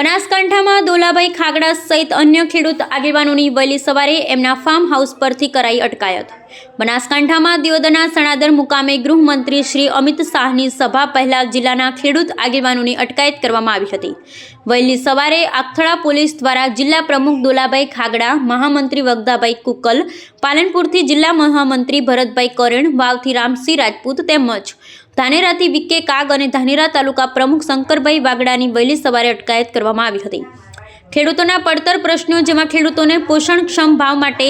બનાસકાંઠામાં દોલાભાઈ ખાગડા સહિત અન્ય ખેડૂત આગેવાનોની વહેલી સવારે એમના ફાર્મ હાઉસ પરથી કરાઈ અટકાયત. બનાસકાંઠામાં દિયોદરના સણાદર મુકામે ગૃહમંત્રી શ્રી અમિત શાહની સભા પહેલા જિલ્લાના ખેડૂત આગેવાનોની અટકાયત કરવામાં આવી હતી. વહેલી સવારે આખથળા પોલીસ દ્વારા જિલ્લા પ્રમુખ દોલાભાઈ ખાગડા, મહામંત્રી વગદાભાઈ કુકલ, પાલનપુરથી જિલ્લા મહામંત્રી ભરતભાઈ કરેણ, વાવથી રામસિંહ રાજપૂત તેમજ ધાનેરાથી વિકે કાગ અને ધાનેરા તાલુકા પ્રમુખ શંકરભાઈ વાગડાની વહેલી સવારે અટકાયત કરવામાં આવી હતી. ખેડૂતોના પડતર પ્રશ્નો, જેમાં ખેડૂતોને પોષણક્ષમ ભાવ માટે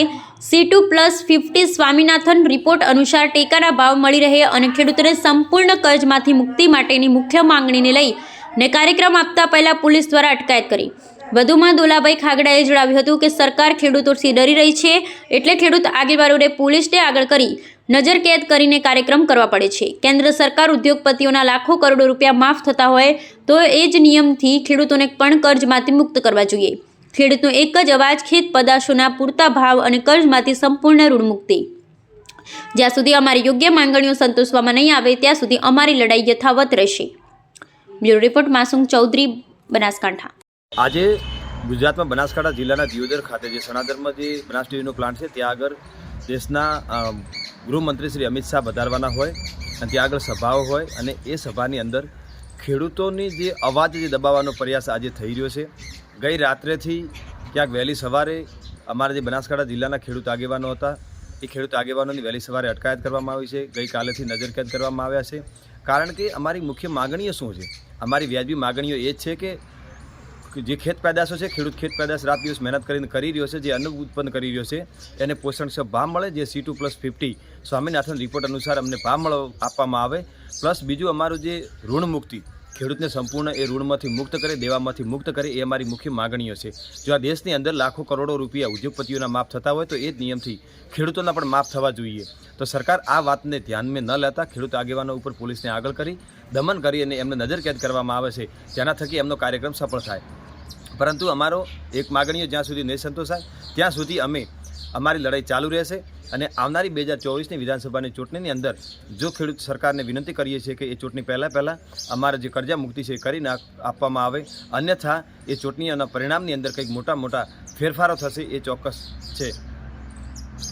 C two plus fifty Swaminathan report અનુસાર ટેકાના ભાવ મળી રહે અને ખેડૂતોને સંપૂર્ણ કર્જમાંથી મુક્તિ માટેની મુખ્ય માંગણીને લઈ ને કાર્યક્રમ આપતા પહેલા પોલીસ દ્વારા અટકાયત કરી. વધુમાં દોલાભાઈ ખાગડાએ જણાવ્યું હતું કે સરકાર ખેડૂતોથી ડરી રહી છે એટલે ખેડૂત આગેવાનોને પોલીસને આગળ કરી નજરકેદ કરીને કાર્યક્રમ કરવા પડે છે. કેન્દ્ર સરકાર ઉદ્યોગપતિઓના લાખો કરોડો રૂપિયા માફ થતા હોય તો એ જ નિયમથી ખેડૂતોને પણ કર્જમાંથી મુક્ત કરવા જોઈએ. ખેડૂતનો એક જ અવાજ, ખેત પદાર્થોના પૂરતા ભાવ અને કર્જમાંથી સંપૂર્ણ ઋણ મુક્તિ. જ્યાં સુધી અમારી યોગ્ય માંગણીઓ સંતોષવામાં નહીં આવે, ત્યાં સુધી અમારી લડાઈ યથાવત રહેશે. Bureau report, Masum Chaudhary, Banaskantha. આજે ગુજરાતમાં બનાસકાંઠા જિલ્લાના દિયોદર ખાતે જે સણાદરમાં જે બનાસ ડેરીનો પ્લાન્ટ છે, ત્યાં આગળ દેશના ગૃહમંત્રી શ્રી અમિત શાહ વધારવાના હોય અને ત્યાં આગળ સભાઓ હોય અને એ સભાની અંદર ખેડૂતોની જે અવાજ જે દબાવવાનો પ્રયાસ આજે થઈ રહ્યો છે. ગઈ રાત્રેથી ક્યાંક વહેલી સવારે અમારા જે બનાસકાંઠા જિલ્લાના ખેડૂત આગેવાનો હતા, એ ખેડૂત આગેવાનોની વહેલી સવારે અટકાયત કરવામાં આવી છે. ગઈકાલેથી નજરકેદ કરવામાં આવ્યા છે. કારણ કે અમારી મુખ્ય માગણીઓ શું છે? અમારી વ્યાજબી માગણીઓ એ છે કે જે ખેત પેદાશો છે, ખેડૂત ખેત પેદાશ રાત દિવસ મહેનત કરીને કરી રહ્યો છે, જે અન્ન ઉત્પન્ન કરી રહ્યો છે, એને પોષણક્ષમ ભાવ મળે, જે C two plus fifty Swaminathan report અનુસાર અમને ભાવ મળો આપવામાં આવે. પ્લસ બીજું અમારું જે ઋણ મુક્તિ ખેડૂતને સંપૂર્ણ એ ઋણમાંથી મુક્ત કરે, દેવામાંથી મુક્ત કરે એ અમારી મુખ્ય માગણીઓ છે. જો આ દેશની અંદર લાખો કરોડો રૂપિયા ઉદ્યોગપતિઓના માફ થતા હોય તો એ જ નિયમથી ખેડૂતોના પણ માફ થવા જોઈએ. તો સરકાર આ વાતને ધ્યાનમાં ન લેતા ખેડૂત આગેવાનો ઉપર પોલીસને આગળ કરી, દમન કરી અને એમને નજરકેદ કરવામાં આવે છે. જેના થકી એમનો કાર્યક્રમ સફળ થાય. પરંતુ અમારો એક માગણીઓ જ્યાં સુધી નહીં સંતોષાય ત્યાં સુધી અમે અમારી લડાઈ ચાલુ રહેશે. અને આવનારી બે હજાર ચોવીસની વિધાનસભાની ચૂંટણીની અંદર જો ખેડૂત સરકારને વિનંતી કરીએ છીએ કે એ ચૂંટણી પહેલાં પહેલાં અમારે જે કરજા મુક્તિ છે એ કરી નાખ, આપવામાં આવે. અન્યથા એ ચૂંટણીઓના પરિણામની અંદર કંઈક મોટા મોટા ફેરફારો થશે એ ચોક્કસ છે.